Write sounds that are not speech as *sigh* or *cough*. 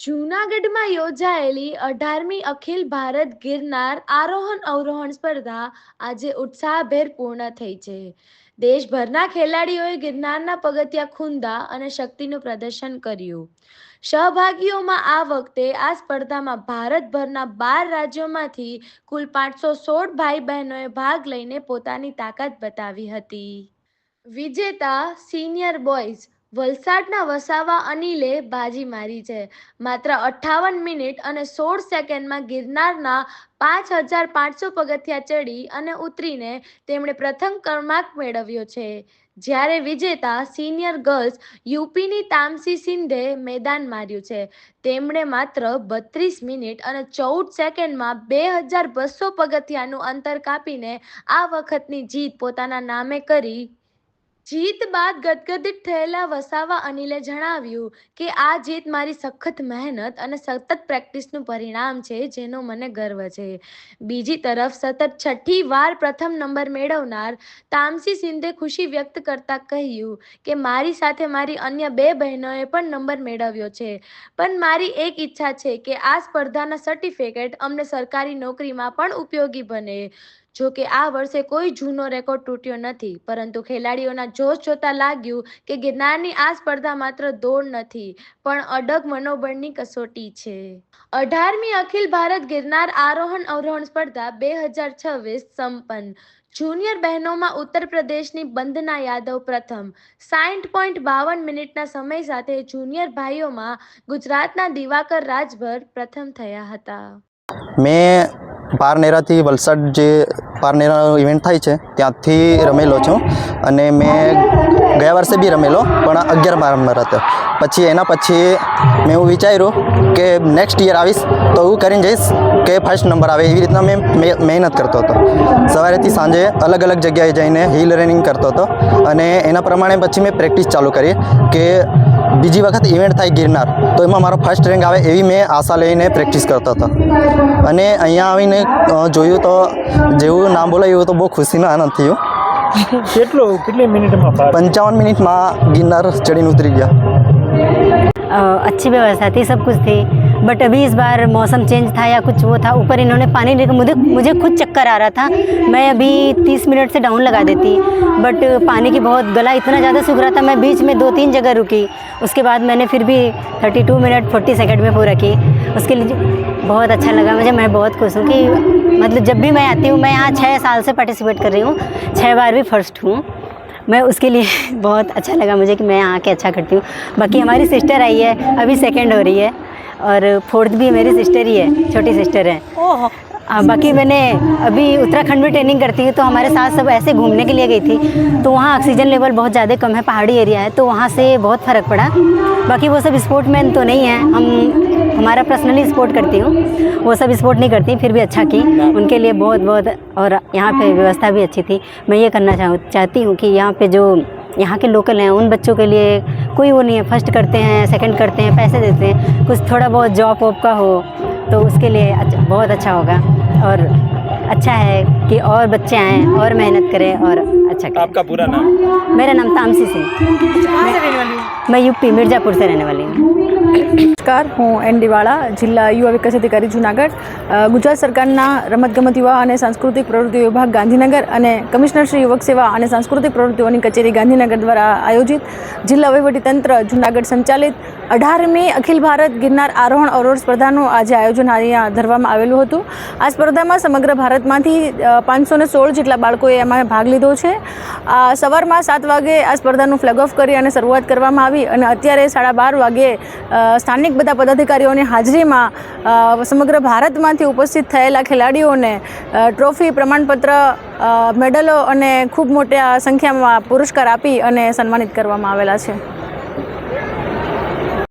જૂનાગઢમાં યોજાયેલી અઢારમી અખિલ ભારત ગિરનાર આરોહણ અવરોહણ સ્પર્ધા આજે ઉત્સાહભેર પૂર્ણ થઈ છે. દેશભરના ખેલાડીઓએ ગિરનારના પગથિયા ખૂંદા અને શક્તિનું પ્રદર્શન કર્યું. સહભાગીઓમાં આ વખતે આ સ્પર્ધામાં ભારતભરના બાર રાજ્યોમાંથી કુલ પાંચસો સોળ ભાઈ બહેનોએ ભાગ લઈને પોતાની તાકાત બતાવી હતી. વિજેતા સિનિયર બોયઝ વલસાડના વસાવા અનિલે બાજી મારી છે. માત્ર અઠ્ઠાવન મિનિટ અને સોળ સેકન્ડમાં ગિરનારના પાંચ હજાર પાંચસો પગથિયા ચડી અને ઉતરીને તેમણે પ્રથમ ક્રમાંક મેળવ્યો છે. જ્યારે વિજેતા સિનિયર ગર્લ્સ યુપીની તામસી સિંધે મેદાન માર્યું છે. તેમણે માત્ર બત્રીસ મિનિટ અને ચૌદ સેકન્ડમાં બે હજાર બસો પગથિયાનું અંતર કાપીને આ વખતની જીત પોતાના નામે કરી જીત બાદ ગદગદિત થયેલા વસાવા અનિલે જણાવ્યું કે, આ જીત મારી સખત મહેનત અને સતત પ્રેક્ટિસનું પરિણામ છે, જેનો મને ગર્વ છે. બીજી તરફ સતત છઠ્ઠી વાર પ્રથમ નંબર મેળવનાર તામસી સિંધે ખુશી વ્યક્ત કરતા કહ્યું કે, મારી સાથે મારી અન્ય બે બહેનોએ પણ નંબર મેળવ્યો છે. પણ મારી એક ઈચ્છા છે કે, આ સ્પર્ધાના સર્ટિફિકેટ અમને સરકારી નોકરીમાં પણ ઉપયોગી બને. જો કે આ વર્ષે કોઈ જૂનો રેકોર્ડ તૂટ્યો નથી, પરંતુ ખેલાડીઓના જોશ જોતા લાગ્યું કે ગિરનારની આ સ્પર્ધા માત્ર દોડ નથી, પણ અડગ મનોબળની કસોટી છે. અઢારમી અખિલ ભારત ગિરનાર આરોહણ અવરોહણ સ્પર્ધા બે હજાર છવ્વીસ સંપન્ન. જુનિયર બહેનોમાં ઉત્તર પ્રદેશની બંદના યાદવ પ્રથમ. સાઠ પોઈન્ટ બાવન મિનિટના સમય સાથે જુનિયર ભાઈઓમાં ગુજરાતના દિવાકર રાજભર પ્રથમ થયા હતા. મેં પારનેરાથી વલસાડ જે પારનેરા ઇવેન્ટ થાય છે ત્યાંથી રમેલો છું. અને મેં ગયા વર્ષે બી રમેલો, પણ અગિયાર બાર નંબર હતો પછી એના પછી મેં એવું વિચાર્યું કે નેક્સ્ટ યર આવીશ, તો એવું કરીને જઈશ કે ફર્સ્ટ નંબર આવે, એવી રીતના મેં મે- મહેનત કરતો હતો. સવારેથી સાંજે અલગ અલગ જગ્યાએ જઈને હિલ રનિંગ કરતો હતો અને એના પ્રમાણે પછી મેં પ્રેક્ટિસ ચાલુ કરી કે બીજી વખત ઇવેન્ટ થાય ગિરનાર, તો એમાં મારો ફર્સ્ટ રેન્ક આવે એવી મેં આશા લઈને પ્રેક્ટિસ કરતો હતો. અને અહીંયા આવીને જોયું તો, જેવું નામ બોલાયું તો બહુ ખુશીનો આનંદ થયો. કેટલો કેટલી મિનિટમાં પાર પંચાવન મિનિટમાં ગિરનાર ચડીને ઉતરી ગયા अ, अच्छी व्यवस्था थी सब कुछ थी बट अभी इस बार मौसम चेंज था या कुछ वो था ऊपर इन्होंने पानी लेकर मुझे मुझे खुद चक्कर आ रहा था मैं अभी तीस मिनट से डाउन लगा देती बट पानी की बहुत गला इतना ज़्यादा सूख रहा था मैं बीच में दो तीन जगह रुकी उसके बाद मैंने फिर भी thirty two minute forty second में पूरा की उसके लिए बहुत अच्छा लगा मुझे मैं बहुत खुश हूँ कि मतलब जब भी मैं आती हूँ मैं यहाँ छः साल से पार्टिसिपेट कर रही हूँ। छः बार भी फ़र्स्ट हूँ। मैं उसके लिए *laughs* बहुत अच्छा लगा मुझे कि मैं यहाँ के अच्छा करती हूँ। बाकी हमारी सिस्टर आई है अभी सेकेंड हो रही है। और फोर्थ भी मेरी सिस्टर ही है छोटी सिस्टर है। हाँ, बाकी मैंने अभी उत्तराखंड में ट्रेनिंग करती हूँ तो हमारे साथ सब ऐसे घूमने के लिए गई थी। तो वहाँ ऑक्सीजन लेवल बहुत ज़्यादा कम है पहाड़ी एरिया है तो वहाँ से बहुत फ़र्क पड़ा। बाकी वो सब स्पोर्टमैन तो नहीं है हम हमारा पर्सनली स्पोर्ट करती हूँ। वो सब स्पोर्ट नहीं करती फिर भी अच्छा की। उनके लिए बहुत बहुत और यहाँ पे व्यवस्था भी अच्छी थी। मैं ये करना चाहूँ चाहती हूँ कि यहाँ पे जो यहाँ के लोकल हैं उन बच्चों के लिए कोई वो नहीं है। फ़र्स्ट करते हैं सेकंड करते हैं पैसे देते हैं। कुछ थोड़ा बहुत जॉब वॉब का हो तो उसके लिए अच्छा, बहुत अच्छा होगा। और अच्छा है कि और बच्चे आएँ और मेहनत करें और अच्छा करें। आपका पूरा नाम? मेरा नाम तामसी सिंह। मैं यूपी मिर्ज़ापुर से रहने वाली हूँ। *coughs* *coughs* *coughs* નમસ્કાર હું એન ડીવાળા જિલ્લા યુવા વિકાસ અધિકારી, જુનાગઢ. ગુજરાત સરકારના રમતગમત યુવા અને સાંસ્કૃતિક પ્રવૃત્તિ વિભાગ, ગાંધીનગર અને કમિશનર શ્રી યુવક સેવા અને સાંસ્કૃતિક પ્રવૃત્તિઓની કચેરી ગાંધીનગર દ્વારા આયોજિત જિલ્લા વહીવટીતંત્ર, જુનાગઢ સંચાલિત અઢારમી અખિલ ભારત ગિરનાર આરોહણ અરોહણ સ્પર્ધાનું આજે આયોજન અહીંયા ધરવામાં આવેલું હતું. આ સ્પર્ધામાં સમગ્ર ભારતમાંથી પાંચસો ને સોળ જેટલા બાળકોએ એમાં ભાગ લીધો છે. સવારમાં સાત વાગે આ સ્પર્ધાનું ફ્લેગ ઓફ કરી અને શરૂઆત કરવામાં આવી અને અત્યારે સાડા બાર વાગે સ્થાનિક બધા પદાધિકારીઓની હાજરીમાં સમગ્ર ભારતમાંથી ઉપસ્થિત થયેલા ખેલાડીઓને ટ્રોફી, પ્રમાણપત્ર મેડલો અને ખૂબ મોટા સંખ્યામાં પુરસ્કાર આપી અને સન્માનિત કરવામાં આવેલા છે.